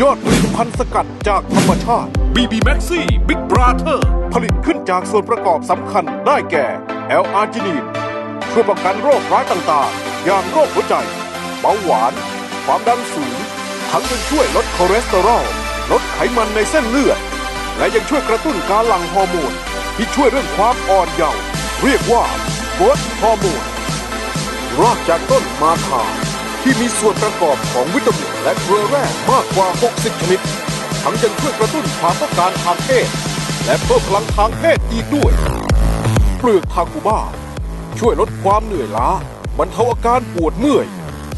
ยอดผลิตภัณฑ์สกัดจากธรรมชาติ BB Maxi Big Brother ผลิตขึ้นจากส่วนประกอบสำคัญได้แก่ l อ r g จินีนช่วยป้องกันโรคร้ายต่างๆ อย่างโรคหัวใจ เบาหวาน ความดันสูง ทั้งยังช่วยลดคอเลสเตอรอล ลดไขมันในเส้นเลือด และยังช่วยกระตุ้นการหลั่งฮอร์โมน ที่ช่วยเรื่องความอ่อนเยาว์เรียกว่าโกรทฮอร์โมนรากจากต้นมาคา ที่มีส่วนประกอบของวิตามินและเกลือแร่มากกว่า 60 ชนิด ทั้งยังช่วยกระตุ้นความต้องการทางเพศ และเพิ่มพลังทางเพศอีกด้วย เปลือกทากุบ้า ช่วยลดความเหนื่อยล้าบรรเทาอาการปวดเมื่อย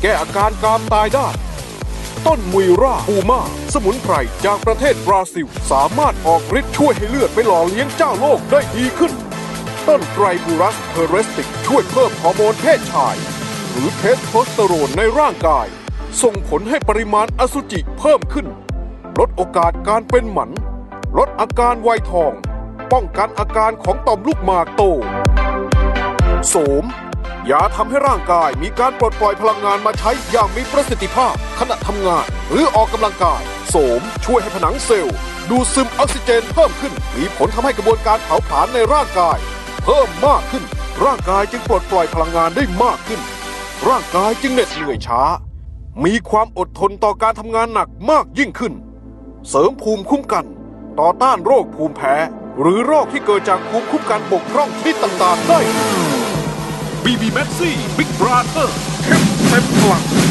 แก้อาการกามตายได้ ต้นมุยราปูมา สมุนไพรจากประเทศบราซิล สามารถออกฤทธิ์ช่วยให้เลือดไปหล่อเลี้ยงเจ้าโลกได้ดีขึ้น ต้นไตรบูรัสเทเรสติกช่วยเพิ่มฮอร์โมนเพศชาย หรือเทสโทสเตอโรนในร่างกาย ส่งผลให้ปริมาณอสุจิเพิ่มขึ้น ลดโอกาสการเป็นหมัน ลดอาการไวยทอง ป้องกันอาการของต่อมลูกหมากโต โสม ยาทำให้ร่างกายมีการปลดปล่อยพลังงานมาใช้อย่างมีประสิทธิภาพ ขณะทำงาน หรือออกกำลังกาย โสมช่วยให้ผนังเซลล์ ดูดซึมออกซิเจนเพิ่มขึ้น มีผลทำให้กระบวนการเผาผลาญในร่างกาย เพิ่มมากขึ้นร่างกายจึงปลดปล่อยพลังงานได้มากขึ้น ร่างกายจึงเหน็ดเหนื่อยช้า มีความอดทนต่อการทำงานหนักมากยิ่งขึ้น เสริมภูมิคุ้มกัน ต่อต้านโรคภูมิแพ้ หรือโรคที่เกิดจากภูมิคุ้มกันบกพร่องชนิดต่างๆได้ BB Maxi Big Brother เข้มเต็มพลัง